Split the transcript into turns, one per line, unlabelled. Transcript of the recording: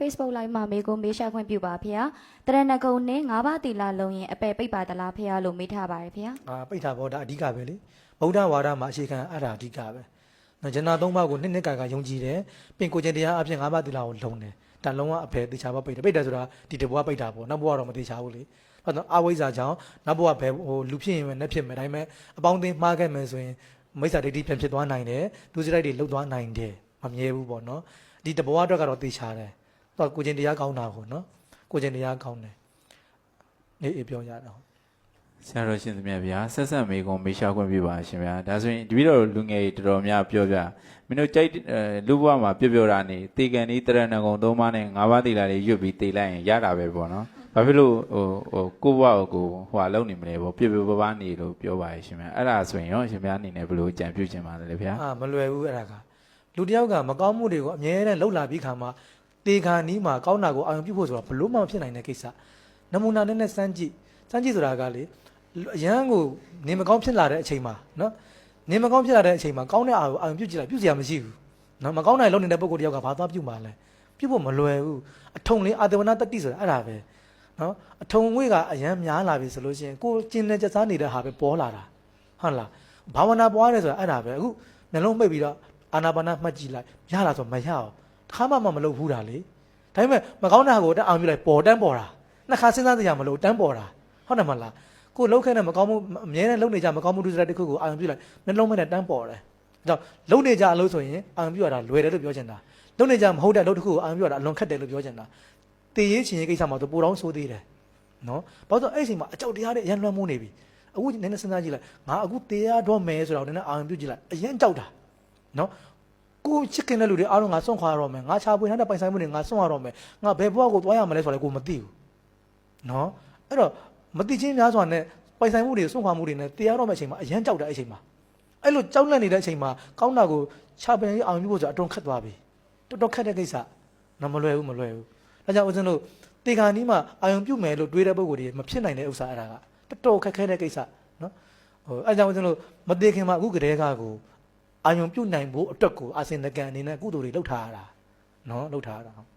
Facebook Live မှာမေးခွန်းမေးရှာခွင့်ပြုပါဖေဟာတရဏဂုံနဲ့၅ပါးတီလာလုံးရင်အပယ်ပိတ်ပါသလားဖေဟာလို့မေးထားပါတယ်ဖေဟာ
အာပိဋ္ဌာဘောဒါအဓိကပဲလေဗုဒ္ဓဝါဒမှာအခြေခံအဲ့ဒါအဓိကပဲနော်ဂျန္နာသုံးပါးကိုနှစ်နှစ်ကာကယုံကြည်တယ်ပြင်ကိုကျင်တရားအပြင်၅ပါးသီလကိုလုံတယ်ဒါလုံးဝအဖယ်တေချာဘပိဋ္ဌာပိဋ္ဌာဆိုတာဒီတဘွားပိဋ္ဌာပေါ့နောက်ဘွားတော့မတေချာဘူးလေဟုတ်တော့အဝိဇ္ဇာကြောင့်နောက်ဘွားဘယ်ဟိုလူဖြစ်ရင်ပဲနဲ့ဖြစ်မယ်ဒါပေမဲ့အပေါင်းအသင်းမှားခဲ့မယ်ဆိုရင်မိစ္ဆာဒိဋ္ဌိပြန်ဖြစ်သွားနိုင်တယ်ဒုစရိုက်တွေလှုပ်သွားနိုင်တယ်မမြဲဘူးပေါ့နော်ဒီတဘွားအတွက်ကတော့တေချာတယ် တော့ကိုကျင်တရားကောင်းတာကိုနော်ကိုကျင်တရားကောင်းတယ်နေအေးပြောရတော့
ဆရာတော်ရှင်သမီးဗျာဆက်ဆက်မေကုံမေးရှာခွင့်ပြုပါရှင်ဗျာဒါဆိုရင်တပည့်တော်လူငယ်တွေတော်တော်များပြောပြမင်းတို့ကြိုက်အဲလူဘဝမှာပြောပြောတာနေတေကန်ဒီတရဏဂုံသုံးပါးနဲ့ငါးပါးတီလာတွေရွတ်ပြီးတေလိုက်ရင်ရတာပဲပေါ့နော်ဘာဖြစ်လို့ဟိုဟိုကိုယ့်ဘဝကိုဟိုဟာလုံးနေမလဲပေါ့ပြပြပပနေလို့ပြောပါရဲ့ရှင်ဗျာအဲ့ဒါဆိုရင်ရောရှင်ဗျာအနေနဲ့ဘယ်လိုကြံပြုချင်ပါလဲဗျာ
အာမလွယ်ဘူးအဲ့ဒါကလူတစ်ယောက်ကမကောင်းမှုတွေကိုအမြဲတမ်းလှုပ်လာပြီးခါမှ တေခါနီးမှာကောင်းတာကိုအာရုံပြုဖို့ဆိုတာဘလို့မှမဖြစ်နိုင်တဲ့ကိစ္စနမူနာနဲ့နဲ့စမ်းကြည့်စမ်းကြည့်ဆိုတာကလေအရန်ကိုနေမကောင်းဖြစ်လာတဲ့အချိန်မှာနော်နေမကောင်းဖြစ်လာတဲ့အချိန်မှာကောင်းတဲ့အာရုံအာရုံပြုကြည့်လိုက်ပြုစရာမရှိဘူးနော်မကောင်းတဲ့လုပ်နေတဲ့ပုံကိုယ်တစ်ယောက်ကဘာသွားပြုမှာလဲပြုဖို့မလွယ်ဘူးအထုံလေးအာတဝနာတတိဆိုတာအဲ့ဒါပဲနော်အထုံငွေကအရန်များလာပြီဆိုလို့ရှိရင်ကိုယ်ကျင်နေကြစားနေတဲ့ဟာပဲပေါ်လာတာဟုတ်လားဘာဝနာပွားရဲဆိုတာအဲ့ဒါပဲအခုနှလုံးပိတ်ပြီးတော့အာနာပါနမှတ်ကြည့်လိုက်ရလာဆိုမရအောင် တစ်ခါမှမမလုပ်ဘူးတာလေဒါပေမဲ့မကောင်းတဲ့ဟာကိုတက်အောင်ပြုလိုက်ပေါ်တန်းပေါ်တာနှစ်ခါစဉ်းစားစရာမလိုတန်းပေါ်တာဟုတ်တယ်မလားကိုလှုပ်ခဲတဲ့မကောင်းမှုအမြဲတမ်းလှုပ်နေကြမကောင်းမှုဒုစရိုက်တစ်ခုကိုအာရုံပြုလိုက်နှလုံးမနဲ့တန်းပေါ်တယ်ဒါကြောင့်လှုပ်နေကြအလုပ်ဆိုရင်အာရုံပြုရတာလွယ်တယ်လို့ပြောချင်တာလှုပ်နေကြမဟုတ်တဲ့အလုပ်တစ်ခုကိုအာရုံပြုရတာအလွန်ခက်တယ်လို့ပြောချင်တာတည်ရေးချင်ရေးကိစ္စမှာတော့ပိုတော့ဆိုးသေးတယ်နော်ဘာလို့လဲအဲ့ဒီအချိန်မှာအကြောက်တရားတွေအရန်လွှမ်းမိုးနေပြီအခုနည်းနည်းစဉ်းစားကြည့်လိုက်ငါအခုတရားတော့မယ်ဆိုတော့နည်းနည်းအာရုံပြုကြည့်လိုက်အရန်ကြောက်တာနော် ကိုချစ်ခင်တဲ့လူတွေအားလုံးငါစွန့်ခွာရတော့မယ်ငါချာပွေထားတဲ့ပိုင်ဆိုင်မှုတွေငါစွန့်ရတော့မယ်ငါဘယ်ဘဝကိုသွားရမလဲဆိုတော့ကိုမသိဘူးနော်အဲ့တော့မသိချင်းများစွာနဲ့ပိုင်ဆိုင်မှုတွေစွန့်ခွာမှုတွေနဲ့တရားတော့မယ့်အချိန်မှာအရန်ကြောက်တဲ့အချိန်မှာအဲ့လိုကြောက်လန့်နေတဲ့အချိန်မှာကောင်းတာကိုချပင်အောင်ပြုဖို့ဆိုအတုံးခတ်သွားပြီတော်တော်ခက်တဲ့ကိစ္စနော်မလွယ်ဘူးမလွယ်ဘူးဒါကြောင့်ဦးဇင်းတို့တေခါနီးမှာအာယုံပြုတ်မယ်လို့တွေးတဲ့ပုံကိုယ်တွေမဖြစ်နိုင်တဲ့ဥစ္စာအဲ့ဒါကတော်တော်ခက်ခဲတဲ့ကိစ္စနော်ဟိုအဲ့ကြောင့်ဦးဇင်းတို့မသေးခင်မှာအခုကတည်းကကို အာယုံပြုတ်နိုင်ဖို့အတွက်ကိုအာစင်တကန်အနေနဲ့ကုသိုလ်တွေလုပ်ထားရတာနော်လုပ်ထားရတာဟုတ်